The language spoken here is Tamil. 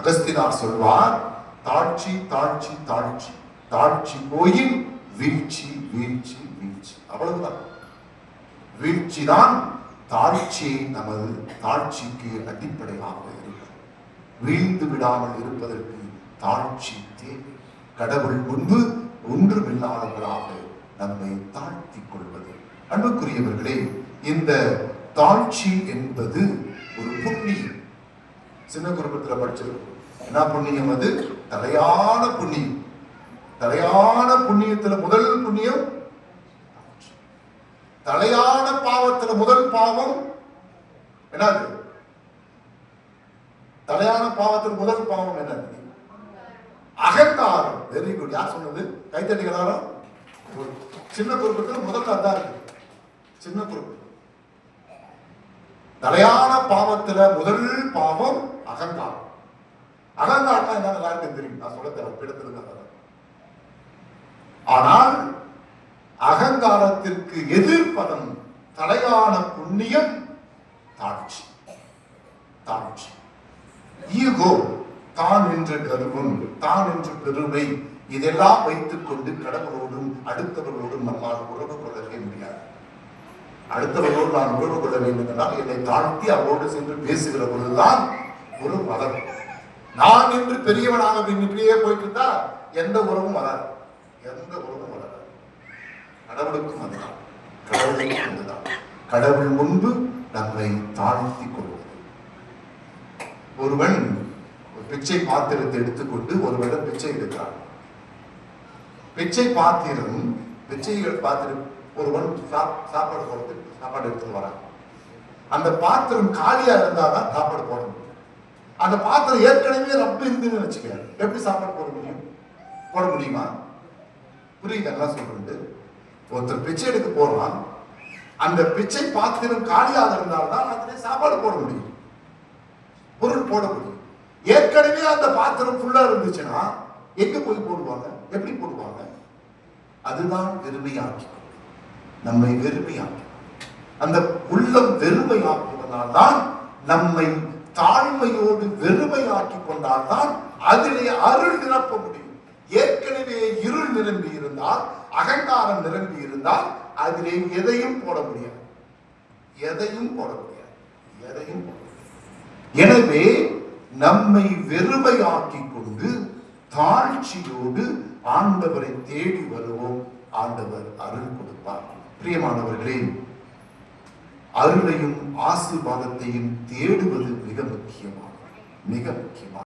அகஸ்தினார் சொல்வார் தாழ்ச்சி தாழ்ச்சி தாழ்ச்சி தாழ்ச்சி போயின் வீழ்ச்சி வீழ்ச்சி வீழ்ச்சி. அவ்வளவுதான். வீழ்ச்சிதான் தாழ்ச்சி நமது தாழ்ச்சிக்கு அடிப்படையாக இருக்கிறது. வீழ்ந்து விடாமல் இருப்பதற்கு தாழ்ச்சி தேவை. கடவுள் முன்பு ஒன்றுமில்லாதவர்களாக நம்மை தாழ்த்திக் கொள்வது. அன்புக்குரியவர்களே இந்த தாழ்ச்சி என்பது ஒரு புண்ணியம். சின்ன குடும்பத்தில் படிச்சிருக்கோம். என்ன புண்ணியம் அது? தலையான புண்ணியம். தலையான புண்ணியத்துல முதல் புண்ணியம் தலையான பாவத்துல முதல் பாவம் என்னது? தலையான பாவத்துல முதல் பாவம் என்னது? அகங்காரம். வெரி குட் யார் சொன்னது? கைத்தட்டிகளாரம் சின்ன குறுப்பத்தில் முதல்ல அதான் இருக்கு. சின்ன குறிப்பு தலையான பாவத்துல முதல் பாவம் அகங்காரம். அகங்காரம் என்ன எல்லாருக்கும் தெரியும்? நான் சொல்ல தேவை பிடத்திருக்க ஆனால் அகங்காரத்திற்கு எதிர்ப்பதம் தலையான புண்ணியம் தாழ்ச்சி. தாழ்ச்சி. ஈகோ தான் என்ற கர்வம் தான் என்ற பெருமை இதெல்லாம் வைத்துக் கொண்டு கடவுளோடும் அடுத்தவர்களோடும் நம்மால் உறவு கொள்ளவே முடியாது. அடுத்தவர்களோடு நான் உறவு கொள்ள வேண்டும் என்றால் என்னை தாழ்த்தி அவரோடு சென்று பேசுகிற பொழுதுதான் ஒரு வளர்ப்பு நான் என்று பெரியவனாக இப்படியே போயிட்டு இருந்தா எந்த உறவும் வராது. எந்த உறவும் வராது. கடவுளுக்கும் அதுதான். கடவுளுக்கும் அதுதான். கடவுள் முன்பு நம்மை தாழ்த்தி கொள்வது. ஒருவன் ஒரு பிச்சை பாத்திரத்தை எடுத்துக்கொண்டு ஒருவரிடம் பிச்சை எடுக்கிறான். பிச்சை பாத்திரம் பிச்சைகள் பாத்திரம் ஒருவன் சாப்பாடு போடுறது சாப்பாடு எடுத்துட்டு வரான். அந்த பாத்திரம் காலியா இருந்தாதான் சாப்பாடு போடணும். அந்த பாத்திரம் ஏற்கனவே ரப்பு இருந்துன்னு வச்சுக்க எப்படி சாப்பாடு போட முடியும்? போட முடியுமா? புரியுது? என்ன சொல்றது. ஒருத்தர் பிச்சை எடுக்க போறான். அந்த பிச்சை பாத்திரம் காலியாக இருந்தால்தான் அதுல சாப்பாடு போட முடியும். பொருள் போட முடியும். ஏற்கனவே அந்த பாத்திரம் ஃபுல்லா இருந்துச்சுன்னா எங்க போய் போடுவாங்க? எப்படி போடுவாங்க? அதுதான் வெறுமையாக்கி நம்மை வெறுமையாக்கி அந்த உள்ளம் வெறுமையாக்குவதால்தான் நம்மை தாழ்மையோடு வெறுமையாக்கி கொண்டால்தான் அதிலே அருள் நிரப்ப முடியும். ஏற்கனவே இருள் நிரம்பி இருந்தால் அகங்காரம் நிரம்பி இருந்தால் அதிலே எதையும் போட முடியாது. எதையும் போட முடியாது. எதையும் போட முடியாது. எனவே நம்மை வெறுமையாக்கி கொண்டு தாழ்ச்சியோடு ஆண்டவரை தேடி வருவோம். ஆண்டவர் அருள் கொடுப்பார். பிரியமானவர்களே அருளையும் ஆசீர்வாதத்தையும் தேடுவது மிக முக்கியமானது. மிக முக்கியமானது.